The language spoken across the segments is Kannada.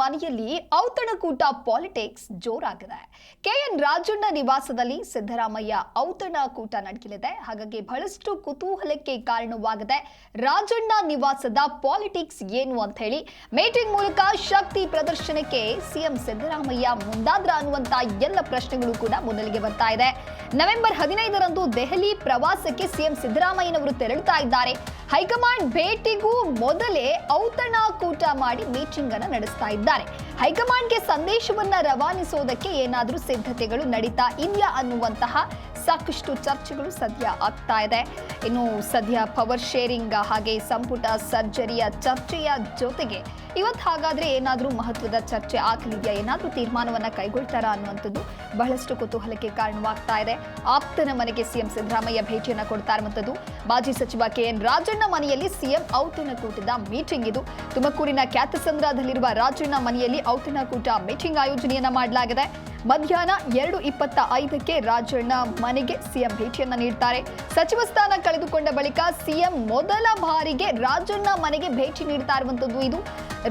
ಮನೆಯಲ್ಲಿ ಔತಣಕೂಟ ಪಾಲಿಟಿಕ್ಸ್ ಜೋರಾಗಿದೆ. ಕೆಎನ್ ರಾಜಣ್ಣ ನಿವಾಸದಲ್ಲಿ ಸಿದ್ದರಾಮಯ್ಯ ಔತಣಕೂಟ ನಡೆಯಲಿದೆ. ಹಾಗಾಗಿ ಬಹಳಷ್ಟು ಕುತೂಹಲಕ್ಕೆ ಕಾರಣವಾಗಿದೆ. ರಾಜಣ್ಣ ನಿವಾಸದ ಪಾಲಿಟಿಕ್ಸ್ ಏನು ಅಂತ ಹೇಳಿ ಮೀಟಿಂಗ್ ಮೂಲಕ ಶಕ್ತಿ ಪ್ರದರ್ಶನಕ್ಕೆ ಸಿಎಂ ಸಿದ್ದರಾಮಯ್ಯ ಮುಂದಾದ್ರ ಅನ್ನುವಂತ ಎಲ್ಲ ಪ್ರಶ್ನೆಗಳು ಕೂಡ ಮೊದಲಿಗೆ ಬರ್ತಾ ಇದೆ. ನವೆಂಬರ್ ಹದಿನೈದರಂದು ದೆಹಲಿ ಪ್ರವಾಸಕ್ಕೆ ಸಿಎಂ ಸಿದ್ದರಾಮಯ್ಯನವರು ತೆರಳುತ್ತಾ ಇದ್ದಾರೆ. ಹೈಕಮಾಂಡ್ ಭೇಟಿಗೂ ಮೊದಲೇ ಔತಣಕೂಟ ಮಾಡಿ ಮೀಟಿಂಗ್ ಅನ್ನು ನಡೆಸ್ತಾ ಇದ್ದಾರೆ. ಹೈಕಮಾಂಡ್ಗೆ ಸಂದೇಶವನ್ನ ರವಾನಿಸೋದಕ್ಕೆ ಏನಾದರೂ ಸಿದ್ಧತೆಗಳು ನಡೀತಾ ಇಲ್ಲ ಅನ್ನುವಂತಹ ಸಾಕಷ್ಟು ಚರ್ಚೆಗಳು ಸದ್ಯ ಆಗ್ತಾ ಇದೆ. ಇನ್ನು ಸದ್ಯ ಪವರ್ ಶೇರಿಂಗ್ ಹಾಗೆ ಸಂಪುಟ ಸರ್ಜರಿಯ ಚರ್ಚೆಯ ಜೊತೆಗೆ ಇವತ್ತು ಹಾಗಾದ್ರೆ ಏನಾದರೂ ಮಹತ್ವದ ಚರ್ಚೆ ಆಗಲಿದೆಯಾ? ಏನಾದರೂ ತೀರ್ಮಾನವನ್ನ ಕೈಗೊಳ್ತಾರಾ ಅನ್ನುವಂಥದ್ದು ಬಹಳಷ್ಟು ಕುತೂಹಲಕ್ಕೆ ಕಾರಣವಾಗ್ತಾ ಇದೆ. ಆಪ್ತನ ಮನೆಗೆ ಸಿಎಂ ಸಿದ್ದರಾಮಯ್ಯ ಭೇಟಿಯನ್ನು ಕೊಡ್ತಾ ಇರುವಂಥದ್ದು. ಮಾಜಿ ಸಚಿವ ಕೆ ಎನ್ ರಾಜಣ್ಣ ಮನೆಯಲ್ಲಿ ಸಿಎಂ ಔತಣಕೂಟದ ಮೀಟಿಂಗ್ ಇದು. ತುಮಕೂರಿನ ಖ್ಯಾತಸಂದ್ರದಲ್ಲಿರುವ ರಾಜಣ್ಣ ಮನೆಯಲ್ಲಿ ಔತಣಕೂಟ ಮೀಟಿಂಗ್ ಆಯೋಜನೆಯನ್ನ ಮಾಡಲಾಗಿದೆ. ಮಧ್ಯಾಹ್ನ ಎರಡು ಇಪ್ಪತ್ತ ಐದಕ್ಕೆ ರಾಜಣ್ಣ ಮನೆಗೆ ಸಿಎಂ ಭೇಟಿಯನ್ನ ನೀಡ್ತಾರೆ. ಸಚಿವ ಸ್ಥಾನ ಕಳೆದುಕೊಂಡ ಬಳಿಕ ಸಿಎಂ ಮೊದಲ ಬಾರಿಗೆ ರಾಜಣ್ಣ ಮನೆಗೆ ಭೇಟಿ ನೀಡ್ತಾ ಇರುವಂತದ್ದು ಇದು.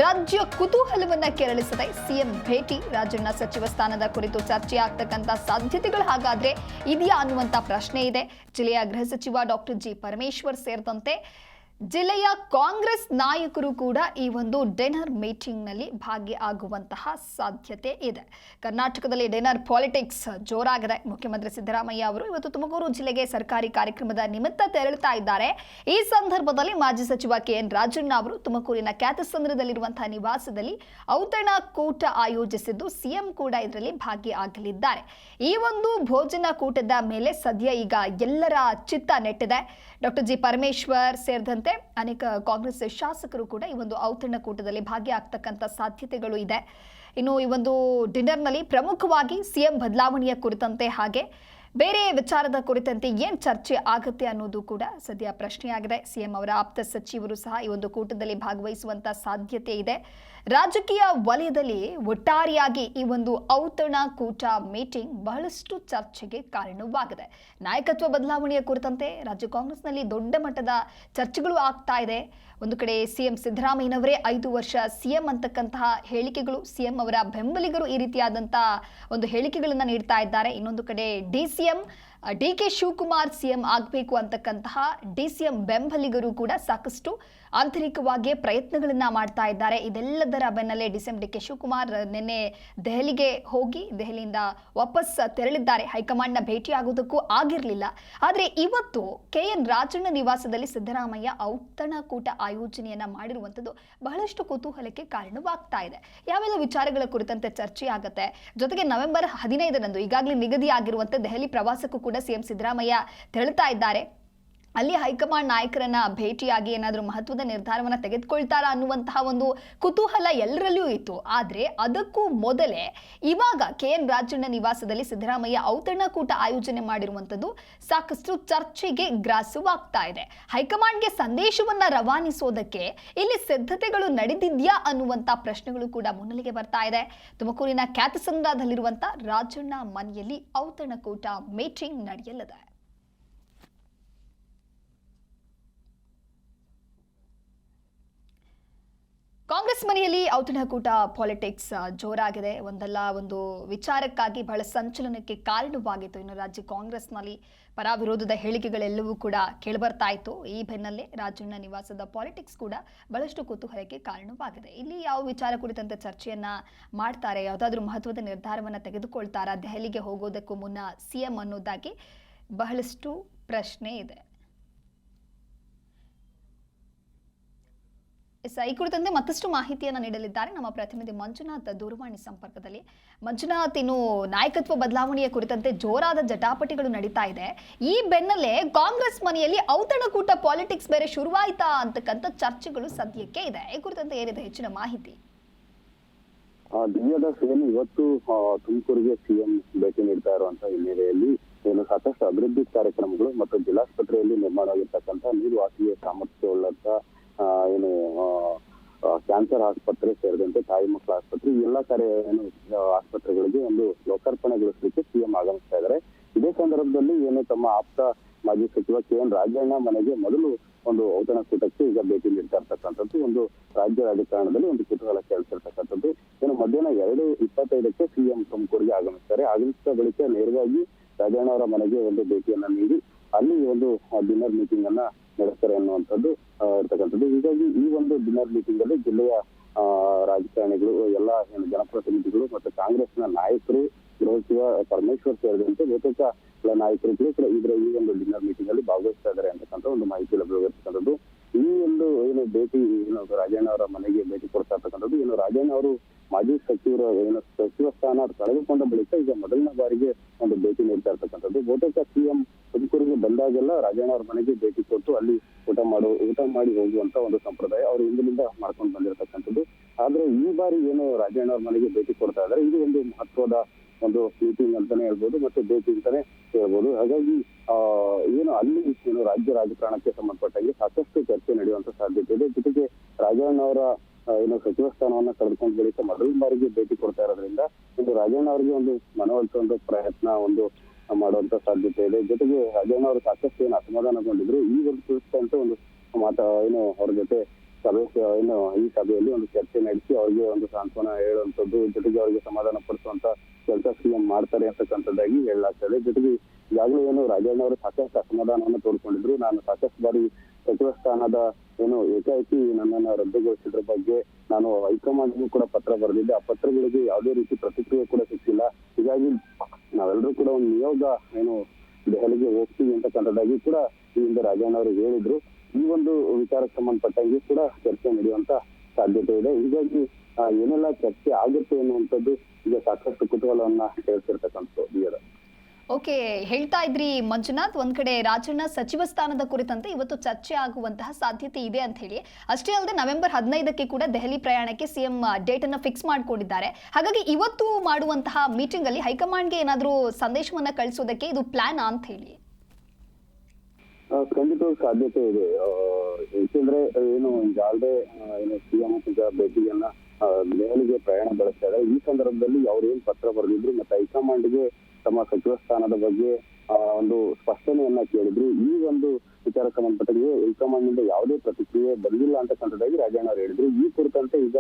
ರಾಜ್ಯ ಕುತೂಹಲವನ್ನ ಕೆರಳಿಸದೆ ಸಿಎಂ ಭೇಟಿ ರಾಜಣ್ಣ ಸಚಿವ ಸ್ಥಾನದ ಕುರಿತು ಚರ್ಚೆ ಆಗ್ತಕ್ಕಂಥ ಸಾಧ್ಯತೆಗಳು ಹಾಗಾದ್ರೆ ಇದೆಯಾ ಅನ್ನುವಂತ ಪ್ರಶ್ನೆ ಇದೆ. ಜಿಲ್ಲೆಯ ಗೃಹ ಸಚಿವ ಡಾಕ್ಟರ್ ಜಿ ಪರಮೇಶ್ವರ್ ಸೇರಿದಂತೆ ಜಿಲ್ಲೆಯ ಕಾಂಗ್ರೆಸ್ ನಾಯಕರು ಕೂಡ ಈ ಒಂದು ಡಿನ್ನರ್ ಮೀಟಿಂಗ್ನಲ್ಲಿ ಭಾಗಿಯಾಗುವಂತಹ ಸಾಧ್ಯತೆ ಇದೆ. ಕರ್ನಾಟಕದಲ್ಲಿ ಡಿನ್ನರ್ ಪಾಲಿಟಿಕ್ಸ್ ಜೋರಾಗಿದೆ. ಮುಖ್ಯಮಂತ್ರಿ ಸಿದ್ದರಾಮಯ್ಯ ಅವರು ಇವತ್ತು ತುಮಕೂರು ಜಿಲ್ಲೆಗೆ ಸರ್ಕಾರಿ ಕಾರ್ಯಕ್ರಮದ ನಿಮಿತ್ತ ತೆರಳುತ್ತಾ ಇದ್ದಾರೆ. ಈ ಸಂದರ್ಭದಲ್ಲಿ ಮಾಜಿ ಸಚಿವ ಕೆ ಎನ್ ರಾಜಣ್ಣ ಅವರು ತುಮಕೂರಿನ ಖ್ಯಾತಸಂದ್ರದಲ್ಲಿರುವಂತಹ ನಿವಾಸದಲ್ಲಿ ಔತಣಕೂಟ ಆಯೋಜಿಸಿದ್ದು ಸಿಎಂ ಕೂಡ ಇದರಲ್ಲಿ ಭಾಗಿಯಾಗಲಿದ್ದಾರೆ. ಈ ಒಂದು ಭೋಜನ ಕೂಟದ ಮೇಲೆ ಸದ್ಯ ಈಗ ಎಲ್ಲರ ಚಿತ್ತ ನೆಟ್ಟಿದೆ. ಡಾಕ್ಟರ್ ಜಿ ಪರಮೇಶ್ವರ್ ಸೇರಿದಂತೆ ಅನೇಕ ಕಾಂಗ್ರೆಸ್ ಶಾಸಕರು ಕೂಡ ಈ ಒಂದು ಔತಣಕೂಟದಲ್ಲಿ ಭಾಗಿಯಾಗ್ತಕ್ಕಂಥ ಸಾಧ್ಯತೆಗಳು ಇದೆ. ಇನ್ನು ಈ ಒಂದು ಡಿನ್ನರ್ನಲ್ಲಿ ಪ್ರಮುಖವಾಗಿ ಸಿಎಂ ಬದಲಾವಣೆಯ ಕುರಿತಂತೆ ಹಾಗೆ ಬೇರೆ ವಿಚಾರದ ಕುರಿತಂತೆ ಏನು ಚರ್ಚೆ ಆಗುತ್ತೆ ಅನ್ನೋದು ಕೂಡ ಸದ್ಯ ಪ್ರಶ್ನೆಯಾಗಿದೆ. ಸಿಎಂ ಅವರ ಆಪ್ತ ಸಚಿವರು ಸಹ ಈ ಒಂದು ಕೂಟದಲ್ಲಿ ಭಾಗವಹಿಸುವಂತ ಸಾಧ್ಯತೆ ಇದೆ. ರಾಜಕೀಯ ವಲಯದಲ್ಲಿ ಒಟ್ಟಾರೆಯಾಗಿ ಈ ಒಂದು ಔತಣ ಕೂಟ ಮೀಟಿಂಗ್ ಬಹಳಷ್ಟು ಚರ್ಚೆಗೆ ಕಾರಣವಾಗಿದೆ. ನಾಯಕತ್ವ ಬದಲಾವಣೆಯ ಕುರಿತಂತೆ ರಾಜ್ಯ ಕಾಂಗ್ರೆಸ್ನಲ್ಲಿ ದೊಡ್ಡ ಮಟ್ಟದ ಚರ್ಚೆಗಳು ಆಗ್ತಾ ಇದೆ. ಒಂದು ಕಡೆ ಸಿಎಂ ಸಿದ್ದರಾಮಯ್ಯನವರೇ ಐದು ವರ್ಷ ಸಿಎಂ ಅಂತಕ್ಕಂತಹ ಹೇಳಿಕೆಗಳು ಸಿಎಂ ಅವರ ಬೆಂಬಲಿಗರು ಈ ರೀತಿಯಾದಂತಹ ಒಂದು ಹೇಳಿಕೆಗಳನ್ನು ನೀಡ್ತಾ ಇದ್ದಾರೆ. ಇನ್ನೊಂದು ಕಡೆ D D K Shivakumar CM ಆಗಬೇಕು ಅಂತಕ್ಕಂತಹ ಡಿ ಸಿಎಂ ಬೆಂಬಲಿಗರು ಕೂಡ ಸಾಕಷ್ಟು ಆಂತರಿಕವಾಗಿ ಪ್ರಯತ್ನಗಳನ್ನು ಮಾಡ್ತಾ ಇದ್ದಾರೆ. ಇದೆಲ್ಲದರ ಬೆನ್ನಲ್ಲೇ D CM D K Shivakumar ನಿನ್ನೆ ದೆಹಲಿಗೆ ಹೋಗಿ, ದೆಹಲಿಯಿಂದ ವಾಪಸ್ ತೆರಳಿದ್ದಾರೆ. ಹೈಕಮಾಂಡ್ನ ಭೇಟಿಯಾಗುವುದಕ್ಕೂ ಆಗಿರಲಿಲ್ಲ. ಆದರೆ ಇವತ್ತು ಕೆ ಎನ್ ರಾಜಣ್ಣ ನಿವಾಸದಲ್ಲಿ ಸಿದ್ದರಾಮಯ್ಯ ಔತಣಕೂಟ ಆಯೋಜನೆಯನ್ನ ಮಾಡಿರುವಂಥದ್ದು ಬಹಳಷ್ಟು ಕುತೂಹಲಕ್ಕೆ ಕಾರಣವಾಗ್ತಾ ಇದೆ. ಯಾವೆಲ್ಲ ವಿಚಾರಗಳ ಕುರಿತಂತೆ ಚರ್ಚೆ ಆಗುತ್ತೆ ಜೊತೆಗೆ ನವೆಂಬರ್ ಹದಿನೈದರಂದು ಈಗಾಗಲೇ ನಿಗದಿಯಾಗಿರುವಂತೆ ದೆಹಲಿ ಪ್ರವಾಸಕ್ಕೂ ಕೂಡ ಸಿಎಂ ಸಿದ್ದರಾಮಯ್ಯ ತೆರಳುತ್ತಾ ಇದ್ದಾರೆ. ಅಲ್ಲಿ ಹೈಕಮಾಂಡ್ ನಾಯಕರನ್ನ ಭೇಟಿಯಾಗಿ ಏನಾದರೂ ಮಹತ್ವದ ನಿರ್ಧಾರವನ್ನು ತೆಗೆದುಕೊಳ್ತಾರಾ ಅನ್ನುವಂತಹ ಒಂದು ಕುತೂಹಲ ಎಲ್ಲರಲ್ಲೂ ಇತ್ತು. ಆದರೆ ಅದಕ್ಕೂ ಮೊದಲೇ ಇವಾಗ ಕೆ ಎನ್ ರಾಜಣ್ಣ ನಿವಾಸದಲ್ಲಿ ಸಿದ್ದರಾಮಯ್ಯ ಔತಣಕೂಟ ಆಯೋಜನೆ ಮಾಡಿರುವಂಥದ್ದು ಸಾಕಷ್ಟು ಚರ್ಚೆಗೆ ಗ್ರಾಸವಾಗ್ತಾ ಇದೆ. ಹೈಕಮಾಂಡ್ಗೆ ಸಂದೇಶವನ್ನು ರವಾನಿಸೋದಕ್ಕೆ ಇಲ್ಲಿ ಸಿದ್ಧತೆಗಳು ನಡೆದಿದೆಯಾ ಅನ್ನುವಂಥ ಪ್ರಶ್ನೆಗಳು ಕೂಡ ಮುನ್ನೆಲೆಗೆ ಬರ್ತಾ ಇದೆ. ತುಮಕೂರಿನ ಖ್ಯಾತಸಂದ್ರದಲ್ಲಿರುವಂಥ ರಾಜಣ್ಣ ಮನೆಯಲ್ಲಿ ಔತಣಕೂಟ ಮೀಟಿಂಗ್ ನಡೆಯಲಿದೆ. ಕಾಂಗ್ರೆಸ್ ಮನೆಯಲ್ಲಿ ಔತಣಕೂಟ ಪಾಲಿಟಿಕ್ಸ್ ಜೋರಾಗಿದೆ. ಒಂದಲ್ಲ, ಒಂದು ವಿಚಾರಕ್ಕಾಗಿ ಬಹಳ ಸಂಚಲನಕ್ಕೆ ಕಾರಣವಾಗಿತ್ತು. ಇನ್ನು ರಾಜ್ಯ ಕಾಂಗ್ರೆಸ್ನಲ್ಲಿ ಪರ ವಿರೋಧದ ಹೇಳಿಕೆಗಳೆಲ್ಲವೂ ಕೂಡ ಕೇಳಿಬರ್ತಾ ಇತ್ತು ಈ ಬೆನ್ನಲ್ಲೇ ರಾಜಣ್ಣ ನಿವಾಸದ ಪಾಲಿಟಿಕ್ಸ್ ಕೂಡ ಬಹಳಷ್ಟು ಕುತೂಹಲಕ್ಕೆ ಕಾರಣವಾಗಿದೆ. ಇಲ್ಲಿ ಯಾವ ವಿಚಾರ ಕುರಿತಂತೆ ಚರ್ಚೆಯನ್ನ ಮಾಡ್ತಾರೆ? ಯಾವುದಾದ್ರೂ ಮಹತ್ವದ ನಿರ್ಧಾರವನ್ನು ತೆಗೆದುಕೊಳ್ತಾರಾ? ದೆಹಲಿಗೆ ಹೋಗೋದಕ್ಕೂ ಮುನ್ನ ಸಿಎಂ ಅನ್ನೋದಾಗಿ ಬಹಳಷ್ಟು ಪ್ರಶ್ನೆ ಇದೆ. ಎಸ್ ಈ ಕುರಿತಂತೆ ಮತ್ತಷ್ಟು ಮಾಹಿತಿಯನ್ನು ನೀಡಲಿದ್ದಾರೆ ನಮ್ಮ ಪ್ರತಿನಿಧಿ ಮಂಜುನಾಥ್ ದೂರವಾಣಿ ಸಂಪರ್ಕದಲ್ಲಿ. ಮಂಜುನಾಥ್ ಇನ್ನು ನಾಯಕತ್ವ ಬದಲಾವಣೆಯ ಕುರಿತಂತೆ ಜೋರಾದ ಜಟಾಪಟಿಗಳು ನಡೀತಾ ಇದೆ. ಈ ಬೆನ್ನಲ್ಲೇ ಕಾಂಗ್ರೆಸ್ ಮನೆಯಲ್ಲಿ ಔತಣಕೂಟ ಪಾಲಿಟಿಕ್ಸ್ ಬೇರೆ ಶುರುವಾಯಿತಾ ಅಂತಕ್ಕಂಥ ಚರ್ಚೆಗಳು ಸದ್ಯಕ್ಕೆ ಇದೆ. ಈ ಕುರಿತಂತೆ ಏನಿದೆ ಹೆಚ್ಚಿನ ಮಾಹಿತಿ? ಇವತ್ತು ತುಮಕೂರಿಗೆ ಸಿಎಂ ಭೇಟಿ ನೀಡ್ತಾ ಇರುವಂತಹ ಹಿನ್ನೆಲೆಯಲ್ಲಿ ಏನು ಸಾಕಷ್ಟು ಅಭಿವೃದ್ಧಿ ಕಾರ್ಯಕ್ರಮಗಳು ಮತ್ತು ಜಿಲ್ಲಾಸ್ಪತ್ರೆಯಲ್ಲಿ ನಿರ್ಮಾಣ ಆಗಿರ್ತಕ್ಕಂಥ ನೀರು ಹಾಸಿಗೆ ಸಾಮರ್ಥ್ಯವುಳ್ಳಂತ ಆ, ಏನು ಕ್ಯಾನ್ಸರ್ ಆಸ್ಪತ್ರೆ ಸೇರಿದಂತೆ ತಾಯಿ ಮಕ್ಕಳ ಆಸ್ಪತ್ರೆ ಎಲ್ಲ ಕಡೆ ಏನು ಆಸ್ಪತ್ರೆಗಳಿಗೆ ಒಂದು ಲೋಕಾರ್ಪಣೆಗೊಳಿಸಲಿಕ್ಕೆ ಸಿಎಂ ಆಗಮಿಸ್ತಾ ಇದ್ದಾರೆ ಇದೇ ಸಂದರ್ಭದಲ್ಲಿ ಏನು ತಮ್ಮ ಆಪ್ತ ಮಾಜಿ ಸಚಿವ ಕೆ ಎನ್ ರಾಜಣ್ಣ ಮನೆಗೆ ಮೊದಲು ಒಂದು ಔತಣಕೂಟಕ್ಕೆ ಈಗ ಭೇಟಿ ನೀಡ್ತಾ ಇರ್ತಕ್ಕಂಥದ್ದು, ಒಂದು ರಾಜ್ಯ ರಾಜಕಾರಣದಲ್ಲಿ ಒಂದು ಕುತೂಹಲ ಕೇಳ್ತಿರ್ತಕ್ಕಂಥದ್ದು ಎರಡು ಇಪ್ಪತ್ತೈದಕ್ಕೆ ಸಿಎಂ ತುಮಕೂರಿಗೆ ಆಗಮಿಸ್ತಾರೆ. ಆಗಮಿಸಿದ ಬಳಿಕ ನೇರವಾಗಿ ರಾಜಣ್ಣ ಅವರ ಮನೆಗೆ ಒಂದು ಭೇಟಿಯನ್ನ ನೀಡಿ ಅಲ್ಲಿ ಒಂದು ಡಿನ್ನರ್ ಮೀಟಿಂಗ್ ಅನ್ನ ನಡೆಸ್ತಾರೆ ಅನ್ನುವಂಥದ್ದು ಇರ್ತಕ್ಕಂಥದ್ದು. ಹೀಗಾಗಿ ಈ ಒಂದು ಡಿನ್ನರ್ ಮೀಟಿಂಗ್ ಅಲ್ಲಿ ಜಿಲ್ಲೆಯ ರಾಜಕಾರಣಿಗಳು, ಎಲ್ಲ ಜನಪ್ರತಿನಿಧಿಗಳು ಮತ್ತು ಕಾಂಗ್ರೆಸ್ನ ನಾಯಕರು, ಗೃಹ ಸಚಿವ ಪರಮೇಶ್ವರ್ ಸೇರಿದಂತೆ ಬಹುತೇಕ ಎಲ್ಲ ನಾಯಕರುಗಳು ಕೂಡ ಇದರ ಈ ಒಂದು ಡಿನ್ನರ್ ಮೀಟಿಂಗ್ ಅಲ್ಲಿ ಭಾಗವಹಿಸ್ತಾ ಇದ್ದಾರೆ ಅಂತಕ್ಕಂಥ ಒಂದು ಮಾಹಿತಿ ಲಭ್ಯವಿರ್ತಕ್ಕಂಥದ್ದು. ಈ ಒಂದು, ಏನು, ಭೇಟಿ, ಏನು, ರಾಜಣ್ಣ ಅವರ ಮನೆಗೆ ಭೇಟಿ ಕೊಡ್ತಾ ಇರ್ತಕ್ಕಂಥದ್ದು, ಏನು, ರಾಜಣ್ಣ ಅವರು ಮಾಜಿ ಸಚಿವರು ಸಚಿವ ಸ್ಥಾನ ಕಳೆದುಕೊಂಡ ಬಳಿಕ ಈಗ ಮೊದಲನೇ ಬಾರಿಗೆ ಒಂದು ಭೇಟಿ ನೀಡ್ತಾ ಇರ್ತಕ್ಕಂಥದ್ದು. ಬಹುತೇಕ ಸಿಎಂ ತುಮಕೂರಿಗೆ ಬಂದಾಗೆಲ್ಲ ರಾಜಣ್ಣ ಅವರ ಮನೆಗೆ ಭೇಟಿ ಕೊಟ್ಟು ಅಲ್ಲಿ ಊಟ ಮಾಡು, ಊಟ ಮಾಡಿ ಹೋಗುವಂತ ಒಂದು ಸಂಪ್ರದಾಯ ಅವರು ಹಿಂದಿನಿಂದ ಮಾಡ್ಕೊಂಡು ಬಂದಿರತಕ್ಕಂಥದ್ದು. ಆದ್ರೆ ಈ ಬಾರಿ ಏನು ರಾಜಣ್ಣ ಅವ್ರ ಮನೆಗೆ ಭೇಟಿ ಕೊಡ್ತಾ ಇದ್ದಾರೆ, ಇದು ಒಂದು ಮಹತ್ವದ ಒಂದು ಮೀಟಿಂಗ್ ಅಂತಾನೆ ಹೇಳ್ಬೋದು ಮತ್ತೆ ಭೇಟಿ ಅಂತಾನೆ ಹೇಳ್ಬೋದು. ಹಾಗಾಗಿ ಏನು ಅಲ್ಲಿ ಏನು ರಾಜ್ಯ ರಾಜಕಾರಣಕ್ಕೆ ಸಂಬಂಧಪಟ್ಟಂಗೆ ಸಾಕಷ್ಟು ಚರ್ಚೆ ನಡೆಯುವಂತ ಸಾಧ್ಯತೆ ಇದೆ. ಜೊತೆಗೆ ರಾಜಣ್ಣ ಅವರ ಏನು ಸಚಿವ ಸ್ಥಾನವನ್ನ ಕಳೆದುಕೊಂಡ ಬಳಿಕ ಮೊದಲ ಬಾರಿಗೆ ಭೇಟಿ ಕೊಡ್ತಾ ಇರೋದ್ರಿಂದ ಒಂದು ರಾಜಣ್ಣ ಅವರಿಗೆ ಒಂದು ಮನವೊಲಿಸುವಂತ ಪ್ರಯತ್ನ, ಒಂದು ಮಾಡುವಂತ ಸಾಧ್ಯತೆ ಇದೆ. ಜೊತೆಗೆ ರಾಜಣ್ಣ ಅವರು ಸಾಕಷ್ಟು ಏನು ಅಸಮಾಧಾನಗೊಂಡಿದ್ರು. ಈ ಒಂದು ಕುರಿತಂತೆ ಒಂದು ಮಾತಾ, ಏನು ಅವ್ರ ಜೊತೆ ಸಭೆ, ಏನು ಈ ಸಭೆಯಲ್ಲಿ ಒಂದು ಚರ್ಚೆ ನಡೆಸಿ ಅವ್ರಿಗೆ ಒಂದು ಸಾಂತ್ವನ ಹೇಳುವಂತದ್ದು, ಜೊತೆಗೆ ಅವರಿಗೆ ಸಮಾಧಾನ ಪಡಿಸುವಂತ ಕೆಲಸ ಸಿಎಂ ಮಾಡ್ತಾರೆ ಅಂತಕ್ಕಂಥದ್ದಾಗಿ ಹೇಳಲಾಗ್ತದೆ. ಜೊತೆಗೆ ಈಗಾಗಲೇ ಏನು ರಾಜಣ್ಣ ಅವರು ಸಾಕಷ್ಟು ಅಸಮಾಧಾನವನ್ನು ತೋಡ್ಕೊಂಡಿದ್ರು. ನಾನು ಸಾಕಷ್ಟು ಬಾರಿ ಸಚಿವ ಸ್ಥಾನದ ಏನು ಏಕಾಏಕಿ ನನ್ನನ್ನು ರದ್ದುಗೊಳಿಸಿದ್ರ ಬಗ್ಗೆ ನಾನು ಹೈಕಮಾಂಡ್ಗೂ ಕೂಡ ಪತ್ರ ಬರೆದಿದ್ದೆ. ಆ ಪತ್ರಗಳಿಗೆ ಯಾವುದೇ ರೀತಿ ಪ್ರತಿಕ್ರಿಯೆ ಕೂಡ ಸಿಕ್ಕಿಲ್ಲ. ಹೀಗಾಗಿ ನಾವೆಲ್ಲರೂ ಕೂಡ ಒಂದು ನಿಯೋಗ ಏನು ದೆಹಲಿಗೆ ಹೋಗ್ತೀವಿ ಅಂತಕ್ಕಂಥದ್ದಾಗಿ ಕೂಡ ಈ ಹಿಂದೆ ರಾಜಣ್ಣ ಅವರು ಹೇಳಿದ್ರು. ಈ ಒಂದು ವಿಚಾರಕ್ಕೆ ಸಂಬಂಧಪಟ್ಟಂಗೆ ಕೂಡ ಚರ್ಚೆ ನಡೆಯುವಂತ ಸಾಧ್ಯತೆ ಇದೆ. ಹೀಗಾಗಿ ಏನೆಲ್ಲ ಚರ್ಚೆ ಆಗುತ್ತೆ ಅನ್ನುವಂಥದ್ದು ಈಗ ಸಾಕಷ್ಟು ಕುತೂಹಲವನ್ನ ಕೇಳ್ತಿರ್ತಕ್ಕಂಥದ್ದು ಓಕೆ, ಹೇಳ್ತಾ ಇದ್ರಿ ಮಂಜುನಾಥ್, ಒಂದ್ ಕಡೆ ರಾಜಣ್ಣ ಸಚಿವ ಸ್ಥಾನದ ಕುರಿತಂತೆ ಇವತ್ತು ಚರ್ಚೆ ಆಗುವಂತಹ ಸಾಧ್ಯತೆ ಇದೆ ಅಂತ ಹೇಳಿ. ಅಷ್ಟೇ ಅಲ್ಲದೆ ನವೆಂಬರ್ ಹದಿನೈದಕ್ಕೆ ಕೂಡ ದೆಹಲಿ ಪ್ರಯಾಣಕ್ಕೆ ಸಿಎಂ ಡೇಟ್ ಅನ್ನ ಫಿಕ್ಸ್ ಮಾಡ್ಕೊಂಡಿದ್ದಾರೆ. ಹಾಗಾಗಿ ಇವತ್ತು ಮಾಡುವಂತಹ ಮೀಟಿಂಗ್ ಅಲ್ಲಿ ಹೈಕಮಾಂಡ್ಗೆ ಏನಾದರೂ ಸಂದೇಶವನ್ನ ಕಳಿಸೋದಕ್ಕೆ ಇದು ಪ್ಲಾನ್ ಅಂತ ಹೇಳಿ. ಖಂಡಿತ ಸಾಧ್ಯತೆ ಇದೆ. ಏಕೆಂದ್ರೆ ಏನು ಈಗಾಗಲೇ ಏನು ಸಿಎಂ ಭೇಟಿಯನ್ನ ದೆಹಲಿಗೆ ಪ್ರಯಾಣ ಬೆಳೆಸ್ತಾರೆ. ಈ ಸಂದರ್ಭದಲ್ಲಿ ಅವ್ರು ಏನ್ ಪತ್ರ ಬರೆದಿದ್ರು, ಮತ್ತೆ ಹೈಕಮಾಂಡ್ಗೆ ತಮ್ಮ ಸಚಿವ ಸ್ಥಾನದ ಬಗ್ಗೆ ಒಂದು ಸ್ಪಷ್ಟನೆಯನ್ನ ಕೇಳಿದ್ರು. ಈ ಒಂದು ವಿಚಾರ ಸಂಬಂಧಪಟ್ಟಂಗೆ ಹೈಕಮಾಂಡ್ನಿಂದ ಯಾವುದೇ ಪ್ರತಿಕ್ರಿಯೆ ಬಂದಿಲ್ಲ ಅಂತಕ್ಕಂಥದ್ದಾಗಿ ರಾಜಣ್ಣ ಅವರು ಹೇಳಿದ್ರು. ಈ ಕುರಿತಂತೆ ಈಗ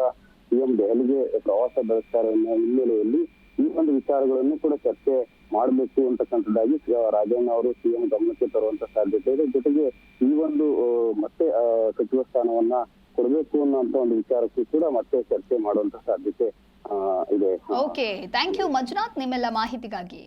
ಸಿಎಂ ದೆಹಲಿಗೆ ಪ್ರವಾಸ ಬೆಳೆಸ್ತಾರೆ ಅನ್ನೋ ಹಿನ್ನೆಲೆಯಲ್ಲಿ ಈ ಒಂದು ವಿಚಾರಗಳನ್ನು ಕೂಡ ಚರ್ಚೆ ಮಾಡಬೇಕು ಅಂತಕ್ಕಂಥದ್ದಾಗಿ ರಾಜಣ್ಣ ಅವರು ಸಿಎಂ ಗಮನಕ್ಕೆ ತರುವಂತ ಸಾಧ್ಯತೆ ಇದೆ. ಜೊತೆಗೆ ಈ ಒಂದು ಮತ್ತೆ ಸಚಿವ ಸ್ಥಾನವನ್ನ ಕೊಡಬೇಕು ಅನ್ನೋಂತ ಒಂದು ವಿಚಾರಕ್ಕೂ ಕೂಡ ಮತ್ತೆ ಚರ್ಚೆ ಮಾಡುವಂತ ಸಾಧ್ಯತೆ ಇದೆ. ಓಕೆ ಥ್ಯಾಂಕ್ ಯು ಮಂಜುನಾಥ್ ನಿಮ್ಮೆಲ್ಲ ಮಾಹಿತಿಗಾಗಿ.